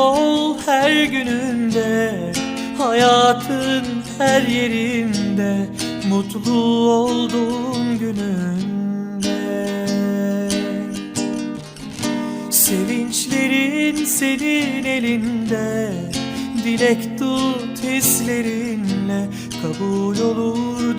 ol her gününde Hayatın her yerinde Mutlu olduğun gününde Sevinçlerin senin elinde Dilek tut hislerinle Kabul olur